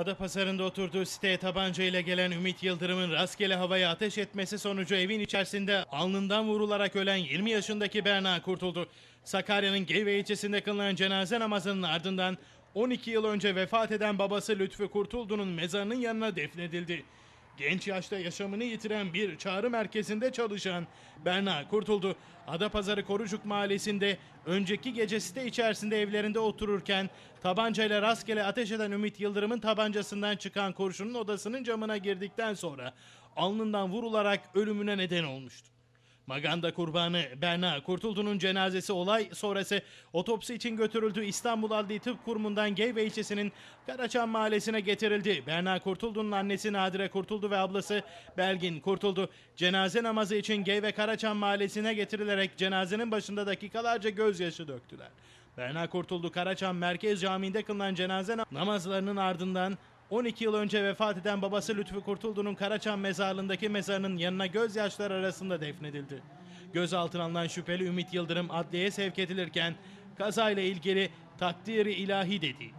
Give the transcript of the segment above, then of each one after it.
Adapazarı'nda oturduğu siteye tabanca ile gelen Ümit Yıldırım'ın rastgele havaya ateş etmesi sonucu evin içerisinde alnından vurularak ölen 20 yaşındaki Berna kurtuldu. Sakarya'nın Geyve ilçesinde kılınan cenaze namazının ardından 12 yıl önce vefat eden babası Lütfü Kurtuldu'nun mezarının yanına defnedildi. Genç yaşta yaşamını yitiren bir çağrı merkezinde çalışan Berna Kurtuldu, Adapazarı Korucuk Mahallesi'nde önceki gece site içerisinde evlerinde otururken tabancayla rastgele ateş eden Ümit Yıldırım'ın tabancasından çıkan kurşunun odasının camına girdikten sonra alnından vurularak ölümüne neden olmuştu. Maganda kurbanı Berna Kurtuldu'nun cenazesi olay sonrası otopsi için götürüldü. İstanbul Adli Tıp Kurumu'ndan Geyve ilçesinin Karaçam mahallesine getirildi. Berna Kurtuldu'nun annesi Nadire Kurtuldu ve ablası Belgin Kurtuldu. Cenaze namazı için Geyve Karaçam mahallesine getirilerek cenazenin başında dakikalarca gözyaşı döktüler. Berna Kurtuldu Karaçam Merkez Camii'nde kılınan cenaze nam- namazlarının ardından 12 yıl önce vefat eden babası Lütfü Kurtuldu'nun Karaçam mezarlığındaki mezarının yanına gözyaşları arasında defnedildi. Gözaltına alınan şüpheli Ümit Yıldırım adliyeye sevk edilirken kazayla ilgili takdiri ilahi dedi.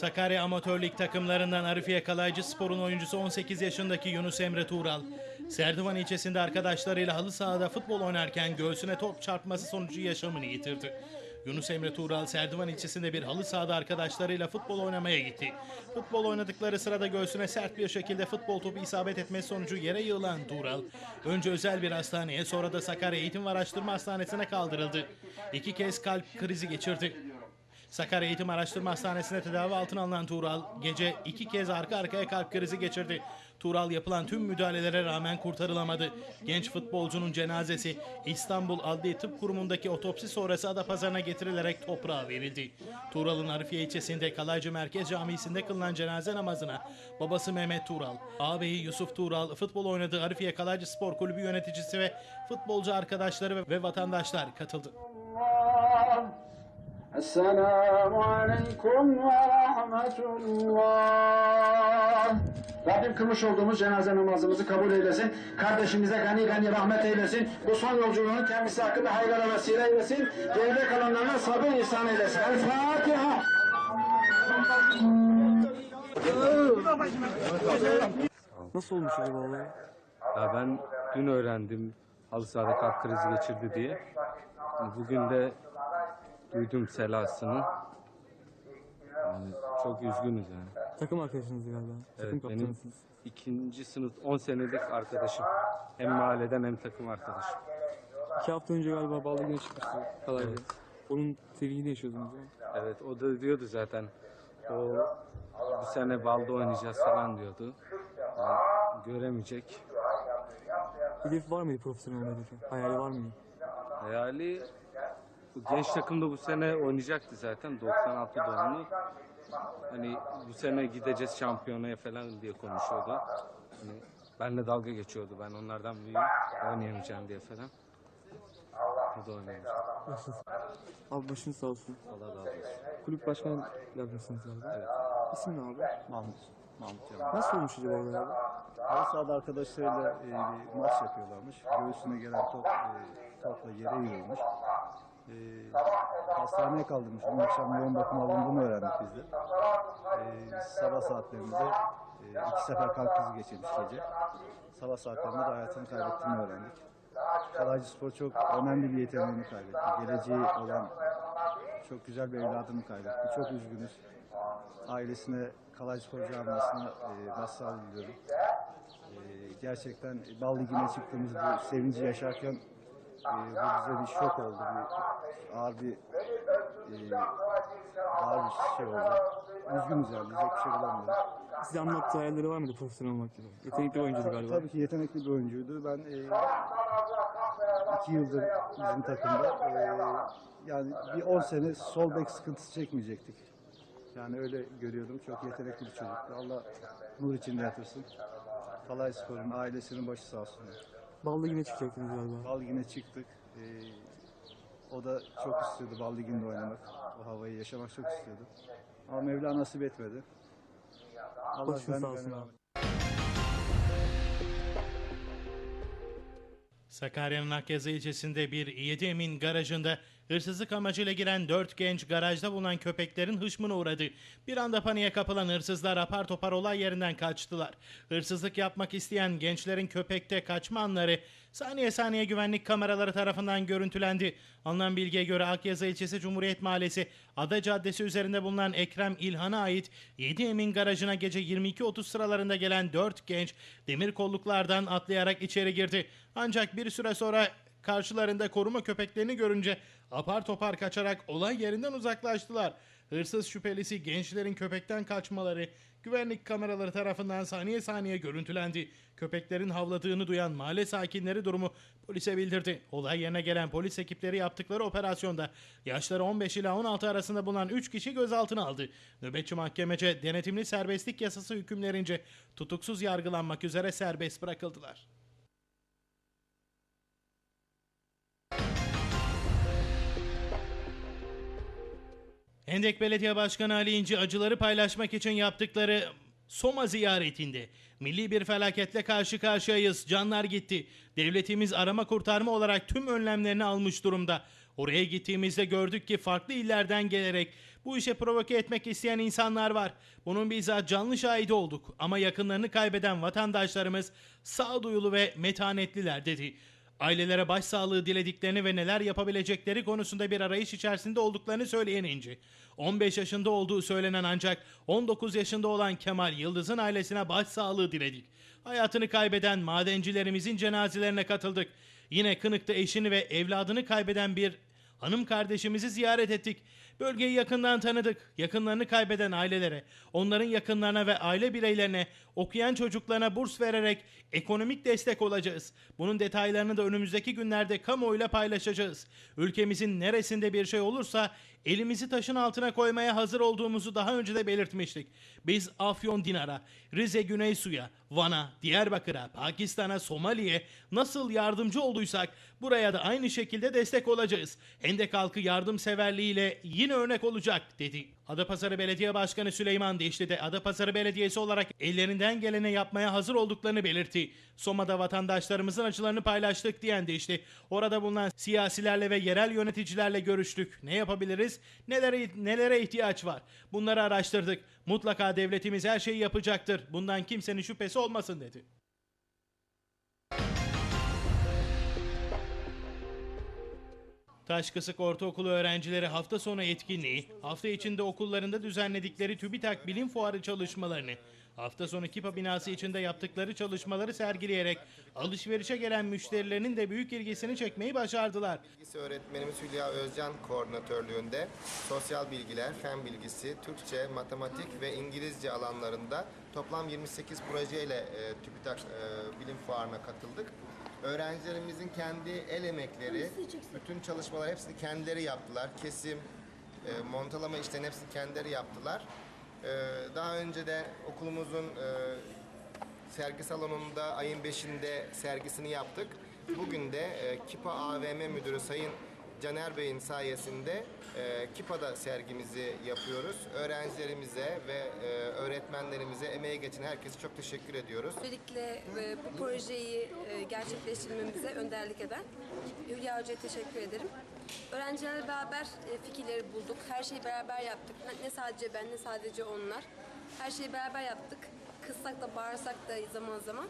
Sakarya Amatör Lig takımlarından Arifiye Kalaycı Spor'un oyuncusu 18 yaşındaki Yunus Emre Tuğral, Serdivan ilçesinde arkadaşlarıyla halı sahada futbol oynarken göğsüne top çarpması sonucu yaşamını yitirdi. Yunus Emre Tuğral, Serdivan ilçesinde bir halı sahada arkadaşlarıyla futbol oynamaya gitti. Futbol oynadıkları sırada göğsüne sert bir şekilde futbol topu isabet etmesi sonucu yere yığılan Tuğral, önce özel bir hastaneye sonra da Sakarya Eğitim ve Araştırma Hastanesi'ne kaldırıldı. İki kez kalp krizi geçirdi. Sakarya Eğitim Araştırma Hastanesi'nde tedavi altına alınan Tuğral gece iki kez arka arkaya kalp krizi geçirdi. Tuğral yapılan tüm müdahalelere rağmen kurtarılamadı. Genç futbolcunun cenazesi İstanbul Adli Tıp Kurumu'ndaki otopsi sonrası Adapazarı'na getirilerek toprağa verildi. Tuğral'ın Arifiye ilçesinde Kalaycı Merkez Camisi'nde kılınan cenaze namazına babası Mehmet Tuğral, ağabeyi Yusuf Tuğral, futbol oynadığı Arifiye Kalaycı Spor Kulübü yöneticisi ve futbolcu arkadaşları ve vatandaşlar katıldı. Esselamu Aleyküm ve Rahmetullah. Rabbim kılmış olduğumuz cenaze namazımızı kabul eylesin. Kardeşimize gani gani rahmet eylesin. Bu son yolculuğunun kendisi hakkında hayırlara vesile eylesin. Geride kalanlarına sabır ihsan eylesin. El Fatiha. Nasıl olmuş acaba olay? Ya ben dün öğrendim halı sahada kalp krizi geçirdi diye. Bugün de duydum selasını. Yani çok üzgünüz yani. Takım arkadaşınız galiba. Takım Evet, benim kaptanısınız. ikinci sınıf 10 senelik arkadaşım. Hem mahalleden hem takım arkadaşım. İki hafta önce galiba bağlı güne çıkmıştı Kalay'da. Onun sevincini yaşıyordunuz değil mi? Evet o da diyordu zaten. O bu sene balda oynayacağız falan diyordu. Yani göremeyecek. Hedef var mıydı profesyonel olma hedefi? Hayali var mıydı? Hayali genç takımda bu sene oynayacaktı zaten 96 doğumlu. Hani bu sene gideceğiz şampiyonaya falan diye konuşuyordu. Hani benle dalga geçiyordu ben onlardan büyüğüm oynayamayacağım diye falan. O da oynamayacak. Başınız. Abi başınız sağ olsun. Allah razı olsun. Kulüp başkan yardımcısınız galiba. Evet. İsim ne abi? Mahmut. Mahmut Yaman. Nasıl olmuş acaba olay abi? Halı sahada arkadaşlarıyla e, bir maç yapıyorlarmış. Göğsüne gelen top, e, topla yere yığılmış. E, hastaneye kaldırmış. Dün akşam yoğun bakım alındığını öğrendik biz de. E, sabah saatlerinde e, iki sefer kalp krizi geçirmiş gece. Sabah saatlerinde de hayatını kaybettiğini öğrendik. Kalaycı Spor çok önemli bir yeteneğini kaybetti. Geleceği olan çok güzel bir evladını kaybetti. Çok üzgünüz. Ailesine, Kalaycı Spor camiasına e, başsağlığı diliyorum. E, gerçekten Bal Ligi'ne çıktığımız bu sevinci yaşarken e, bu bize bir şok oldu. Bir, ağır bir e, ağır bir şey oldu. Üzgünüz yani diyecek bir şey bulamıyoruz. Size anlattığı hayalleri var mıydı profesyonel olmak gibi? Yetenekli oyuncuydu galiba. Tabii ki yetenekli bir oyuncuydu. Ben e, iki yıldır bizim takımda e, yani bir 10 sene sol bek sıkıntısı çekmeyecektik. Yani öyle görüyordum. Çok yetenekli bir çocuktu. Allah nur içinde yatırsın. Kalay Spor'un ailesinin başı sağ olsun. Ballı yine çıkacaktınız galiba. Bal Ligi'ne çıktık. E, o da çok istiyordu Bal Ligi'nde oynamak. O havayı yaşamak çok istiyordu. Ama Mevla nasip etmedi. Allah Başın ben- sağ olsun abi. Sakarya'nın Akyazı ilçesinde bir İyedi Emin garajında hırsızlık amacıyla giren dört genç garajda bulunan köpeklerin hışmına uğradı. Bir anda paniğe kapılan hırsızlar apar topar olay yerinden kaçtılar. Hırsızlık yapmak isteyen gençlerin köpekte kaçma anları saniye saniye güvenlik kameraları tarafından görüntülendi. Alınan bilgiye göre Akyazı ilçesi Cumhuriyet Mahallesi Ada Caddesi üzerinde bulunan Ekrem İlhan'a ait 7 Emin garajına gece 22.30 sıralarında gelen 4 genç demir kolluklardan atlayarak içeri girdi. Ancak bir süre sonra karşılarında koruma köpeklerini görünce apar topar kaçarak olay yerinden uzaklaştılar. Hırsız şüphelisi gençlerin köpekten kaçmaları güvenlik kameraları tarafından saniye saniye görüntülendi. Köpeklerin havladığını duyan mahalle sakinleri durumu polise bildirdi. Olay yerine gelen polis ekipleri yaptıkları operasyonda yaşları 15 ila 16 arasında bulunan 3 kişi gözaltına aldı. Nöbetçi mahkemece denetimli serbestlik yasası hükümlerince tutuksuz yargılanmak üzere serbest bırakıldılar. Hendek Belediye Başkanı Ali İnci acıları paylaşmak için yaptıkları Soma ziyaretinde milli bir felaketle karşı karşıyayız. Canlar gitti. Devletimiz arama kurtarma olarak tüm önlemlerini almış durumda. Oraya gittiğimizde gördük ki farklı illerden gelerek bu işe provoke etmek isteyen insanlar var. Bunun bizzat canlı şahidi olduk ama yakınlarını kaybeden vatandaşlarımız sağduyulu ve metanetliler dedi. Ailelere başsağlığı dilediklerini ve neler yapabilecekleri konusunda bir arayış içerisinde olduklarını söyleyen İnci. 15 yaşında olduğu söylenen ancak 19 yaşında olan Kemal Yıldız'ın ailesine başsağlığı diledik. Hayatını kaybeden madencilerimizin cenazelerine katıldık. Yine Kınık'ta eşini ve evladını kaybeden bir hanım kardeşimizi ziyaret ettik. Bölgeyi yakından tanıdık. Yakınlarını kaybeden ailelere, onların yakınlarına ve aile bireylerine, okuyan çocuklarına burs vererek ekonomik destek olacağız. Bunun detaylarını da önümüzdeki günlerde kamuoyuyla paylaşacağız. Ülkemizin neresinde bir şey olursa elimizi taşın altına koymaya hazır olduğumuzu daha önce de belirtmiştik. Biz Afyon Dinar'a, Rize Güney Su'ya, Van'a, Diyarbakır'a, Pakistan'a, Somali'ye nasıl yardımcı olduysak buraya da aynı şekilde destek olacağız. Hendek halkı yardımseverliğiyle yine örnek olacak dedi. Adapazarı Belediye Başkanı Süleyman Deşli de Adapazarı Belediyesi olarak ellerinden geleni yapmaya hazır olduklarını belirtti. Soma'da vatandaşlarımızın acılarını paylaştık diyen Deşli, orada bulunan siyasilerle ve yerel yöneticilerle görüştük. Ne yapabiliriz? Nelere, nelere ihtiyaç var? Bunları araştırdık. Mutlaka devletimiz her şeyi yapacaktır. Bundan kimsenin şüphesi olmasın dedi. Taşkısık Ortaokulu öğrencileri hafta sonu etkinliği, hafta içinde okullarında düzenledikleri TÜBİTAK Bilim Fuarı çalışmalarını, hafta sonu Kipa binası içinde yaptıkları çalışmaları sergileyerek alışverişe gelen müşterilerinin de büyük ilgisini çekmeyi başardılar. Bilgisi öğretmenimiz Hülya Özcan koordinatörlüğünde sosyal bilgiler, fen bilgisi, Türkçe, matematik ve İngilizce alanlarında toplam 28 projeyle e, TÜBİTAK e, Bilim Fuarı'na katıldık. Öğrencilerimizin kendi el emekleri, bütün çalışmalar hepsini kendileri yaptılar. Kesim, e, montalama işlerini hepsini kendileri yaptılar. E, daha önce de okulumuzun e, sergi salonunda ayın 5'inde sergisini yaptık. Bugün de e, Kipa AVM Müdürü Sayın Caner Bey'in sayesinde e, Kipa'da sergimizi yapıyoruz. Öğrencilerimize ve e, öğretmenlerimize, emeği geçen herkese çok teşekkür ediyoruz. Öncelikle e, bu projeyi e, gerçekleştirmemize önderlik eden Hülya Hoca'ya teşekkür ederim. Öğrencilerle beraber e, fikirleri bulduk. Her şeyi beraber yaptık. Ne- sadece ben ne sadece onlar. Her şeyi beraber yaptık. Kızsak da bağırsak da zaman zaman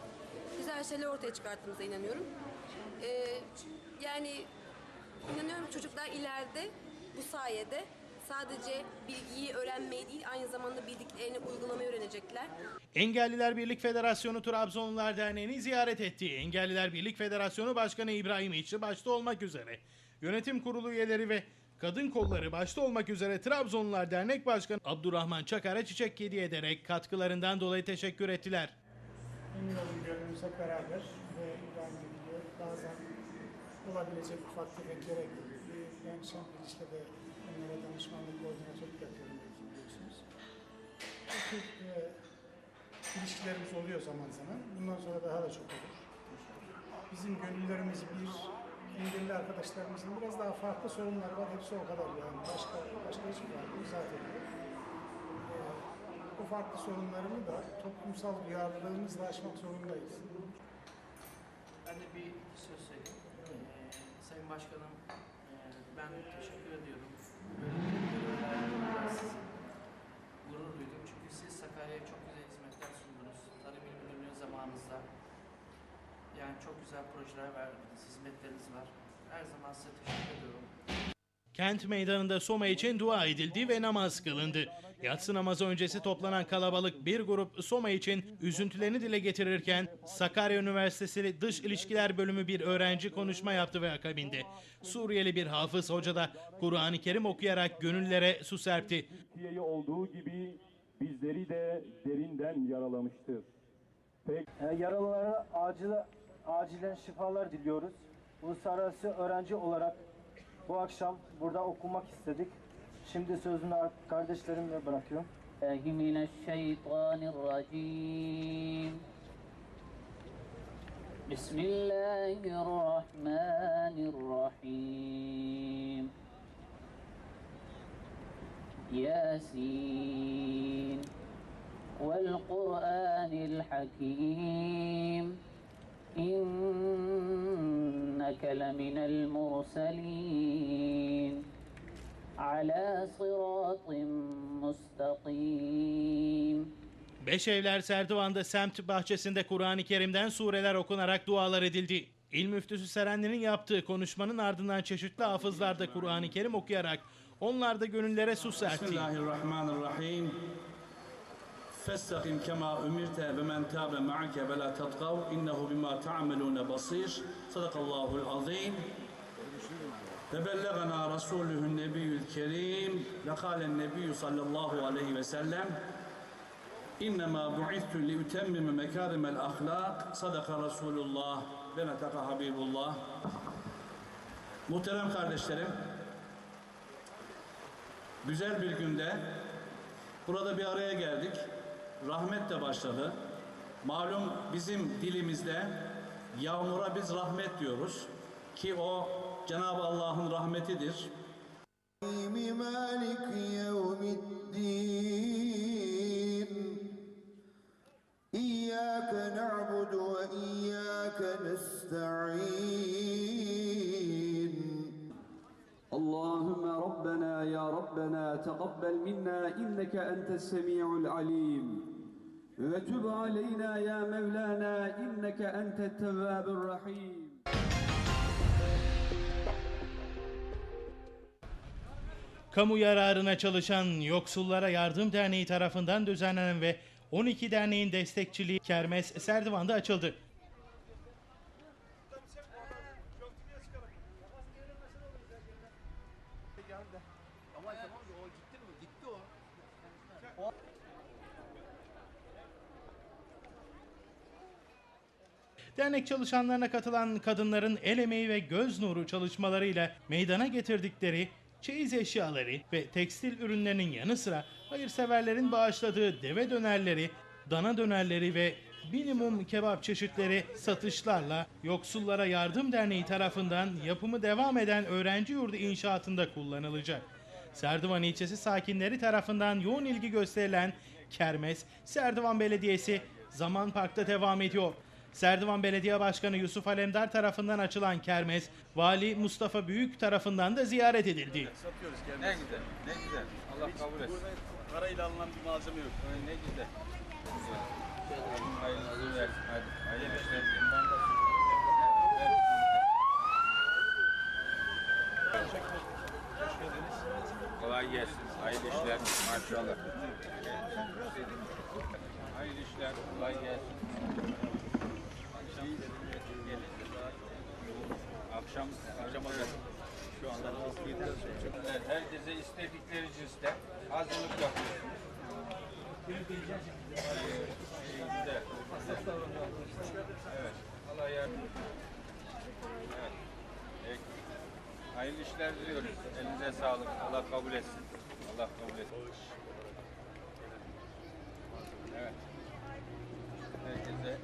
güzel şeyler ortaya çıkarttığımıza inanıyorum. E, yani inanıyorum çocuklar ileride bu sayede sadece bilgiyi öğrenmeyi değil aynı zamanda bildiklerini uygulamayı öğrenecekler. Engelliler Birlik Federasyonu Trabzonlular Derneği'ni ziyaret etti. Engelliler Birlik Federasyonu Başkanı İbrahim İçli başta olmak üzere yönetim kurulu üyeleri ve kadın kolları başta olmak üzere Trabzonlular Dernek Başkanı Abdurrahman Çakar'a çiçek hediye ederek katkılarından dolayı teşekkür ettiler. Emin olun gönlümüz hep beraber ve İbrahim biliyor. Bazen olabilecek ufak tefek gerekli. Ben şampiyon işte de onlara danışmanlık koordinatörlük yapıyorum belki biliyorsunuz. Bu e, ilişkilerimiz oluyor zaman zaman. Bundan sonra daha da çok olur. Bizim gönüllerimiz bir, engelli arkadaşlarımızın biraz daha farklı sorunları var. Hepsi o kadar yani. Başka, başka hiçbir farkı zaten yok. E, bu farklı sorunlarını da toplumsal duyarlılığımızla aşmak zorundayız. Ben de bir iki söz söyleyeyim. Ee, Sayın Başkanım, e, ben teşekkür ediyorum. Böyle bir siz gurur duydum. Çünkü siz Sakarya'ya çok güzel hizmetler sundunuz. Tarım İl Müdürlüğü zamanınızda. Yani çok güzel projeler verdiniz, hizmetleriniz var. Her zaman size teşekkür ediyorum. Kent meydanında Soma için dua edildi ve namaz kılındı. Yatsı namazı öncesi toplanan kalabalık bir grup Soma için üzüntülerini dile getirirken Sakarya Üniversitesi Dış İlişkiler Bölümü bir öğrenci konuşma yaptı ve akabinde Suriyeli bir hafız hoca da Kur'an-ı Kerim okuyarak gönüllere su serpti. Türkiye'yi olduğu gibi bizleri de derinden yaralamıştır. E, Yaralılara acil, acilen şifalar diliyoruz. Uluslararası öğrenci olarak bu akşam burada okumak istedik. Şimdi sözünü kardeşlerimle bırakıyorum. Euzubillahimineşşeytanirracim. Bismillahirrahmanirrahim. Yasin. Vel Kur'anil Hakim. İnne إنك لمن المرسلين على صراط مستقيم Beşevler Serdivan'da semt bahçesinde Kur'an-ı Kerim'den sureler okunarak dualar edildi. İl müftüsü Serenli'nin yaptığı konuşmanın ardından çeşitli hafızlarda Kur'an-ı Kerim okuyarak onlar da gönüllere su serpti. Bismillahirrahmanirrahim. فاستقم كما أمرت ومن تاب معك ولا تطغوا إنه بما تعملون بصير صدق الله العظيم وبلغنا رسوله النبي الكريم وقال النبي صلى الله عليه وسلم إنما بعثت لأتمم مكارم الأخلاق صدق رسول الله ونطق حبيب الله Muhterem kardeşlerim, güzel bir günde burada bir araya geldik. Rahmet de başladı. Malum bizim dilimizde yağmura biz rahmet diyoruz ki o Cenab-ı Allah'ın rahmetidir. مالك يوم الدين إياك نعبد وإياك نستعين اللهم ربنا يا ربنا تقبل منا إنك أنت السميع العليم ve tub aleyna ya Mevlana inneke entet tevvabur rahim. Kamu yararına çalışan Yoksullara Yardım Derneği tarafından düzenlenen ve 12 derneğin destekçiliği Kermes Serdivan'da açıldı. Ama tamam o gitti mi? Gitti o... Dernek çalışanlarına katılan kadınların el emeği ve göz nuru çalışmalarıyla meydana getirdikleri çeyiz eşyaları ve tekstil ürünlerinin yanı sıra hayırseverlerin bağışladığı deve dönerleri, dana dönerleri ve minimum kebap çeşitleri satışlarla Yoksullara Yardım Derneği tarafından yapımı devam eden öğrenci yurdu inşaatında kullanılacak. Serdivan ilçesi sakinleri tarafından yoğun ilgi gösterilen Kermes, Serdivan Belediyesi Zaman Park'ta devam ediyor. Serdivan Belediye Başkanı Yusuf Alemdar tarafından açılan kermes, Vali Mustafa Büyük tarafından da ziyaret edildi. Ne güzel, ne güzel. Allah kabul etsin. Parayla alınan bir malzeme yok. Ne güzel. Hayırlı versin. Hadi. Hayırlı işler. Kolay gelsin. Hayırlı işler. Maşallah. Hayırlı işler. Kolay gelsin. Akşam akşama kadar. Şu anda evet, herkese istedikleri cinste hazırlık yapıyor. İyi, güzel. Evet. Allah yardım. Evet. Peki. Hayırlı işler diliyoruz. Elinize sağlık. Allah kabul etsin. Allah kabul etsin. Evet. Herkese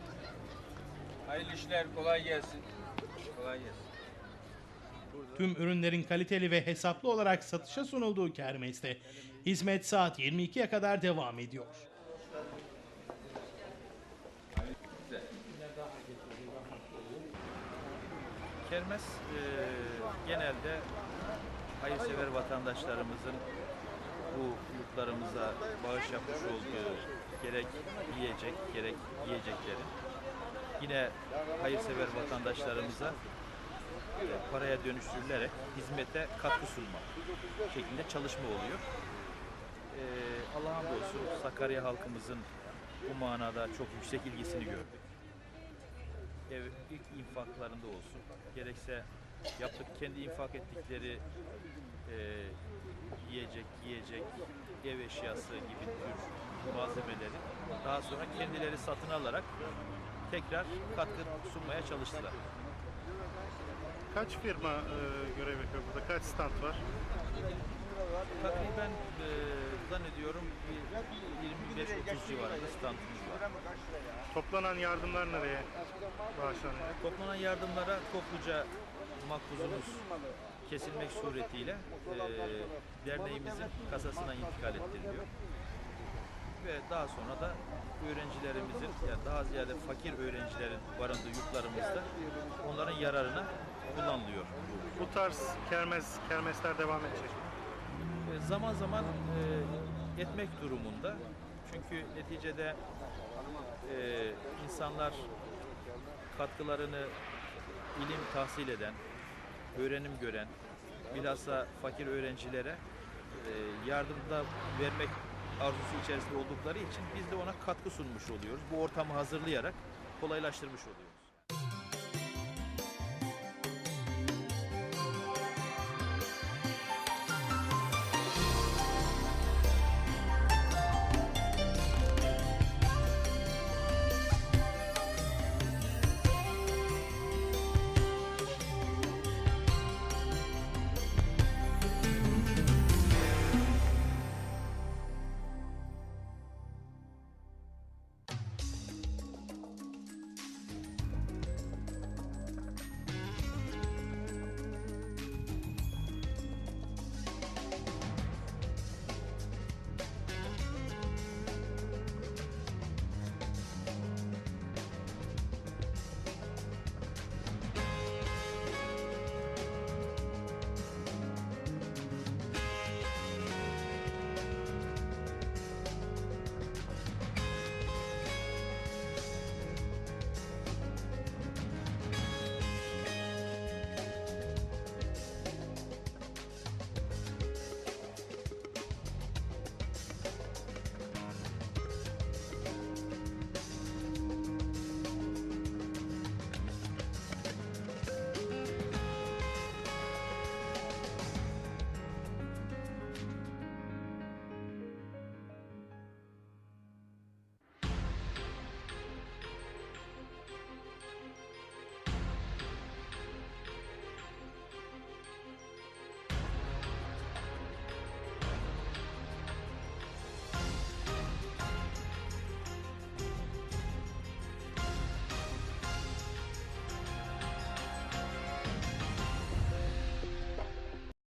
hayırlı işler. Kolay gelsin. Kolay gelsin. Tüm ürünlerin kaliteli ve hesaplı olarak satışa sunulduğu kermeste hizmet saat 22'ye kadar devam ediyor. Kermes e, genelde hayırsever vatandaşlarımızın bu yurtlarımıza bağış yapmış olduğu gerek yiyecek gerek yiyecekleri yine hayırsever vatandaşlarımıza paraya dönüştürülerek hizmete katkı sunma şeklinde çalışma oluyor. E, Allah'a hamdolsun Sakarya halkımızın bu manada çok yüksek ilgisini gördük ev ilk infaklarında olsun gerekse yaptık kendi infak ettikleri e, yiyecek, yiyecek, ev eşyası gibi tür malzemeleri daha sonra kendileri satın alarak tekrar katkı sunmaya çalıştılar. Kaç firma e, görev yapıyor burada? Kaç stand var? Takriben e, zannediyorum bir 25-30 civarında standımız var. Toplanan yardımlar nereye bağışlanıyor? Toplanan yardımlara topluca makbuzumuz kesilmek suretiyle e, derneğimizin kasasına intikal ettiriliyor. Ve daha sonra da öğrencilerimizin, yani daha ziyade fakir öğrencilerin barındığı yurtlarımızda onların yararına kullanılıyor. Bu tarz kermes, kermesler devam edecek. E, zaman zaman e, etmek durumunda. Çünkü neticede e, insanlar katkılarını ilim tahsil eden, öğrenim gören, bilhassa fakir öğrencilere e, yardımda vermek arzusu içerisinde oldukları için biz de ona katkı sunmuş oluyoruz. Bu ortamı hazırlayarak kolaylaştırmış oluyoruz.